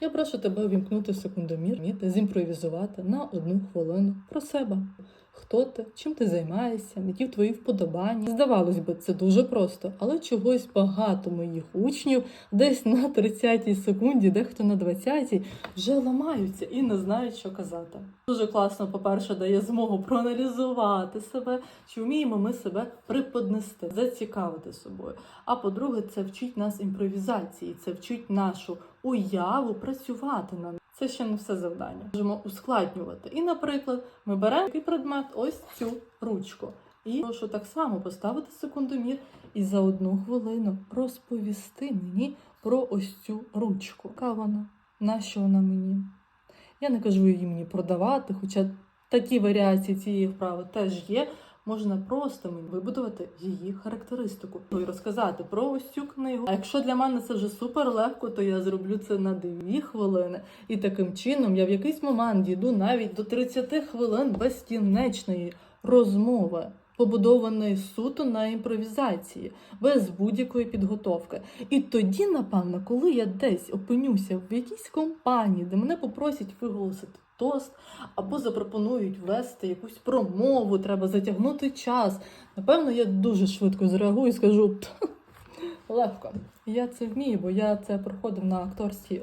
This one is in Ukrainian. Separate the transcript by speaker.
Speaker 1: Я прошу тебе увімкнути секундомір зімпровізувати на одну хвилину про себе. Хто ти, чим ти займаєшся, які твої вподобання. Здавалось би, це дуже просто, але чогось багато моїх учнів десь на 30-й секунді, дехто на 20-й, вже ламаються і не знають, що казати. Дуже класно, по-перше, дає змогу проаналізувати себе, чи вміємо ми себе приподнести, зацікавити собою. А по-друге, це вчить нас імпровізації, це вчить нашу уяву працювати на. Це ще не все завдання. Можемо ускладнювати. І, наприклад, ми беремо такий предмет, ось цю ручку. І прошу так само поставити секундомір і за одну хвилину розповісти мені про ось цю ручку. Яка вона? Нащо вона мені? Я не кажу її мені продавати, хоча такі варіації цієї вправи теж є. Можна просто мені вибудувати її характеристику і розказати про ось цю книгу. А якщо для мене це вже супер легко, то я зроблю це на 2 хвилини. І таким чином я в якийсь момент дійду навіть до 30 хвилин безкінечної розмови, побудованої суто на імпровізації, без будь-якої підготовки. І тоді, напевно, коли я десь опинюся в якійсь компанії, де мене попросять виголосити тост, або запропонують ввести якусь промову, треба затягнути час. Напевно, я дуже швидко зреагую і скажу легко. Я це вмію, бо я це проходив на акторській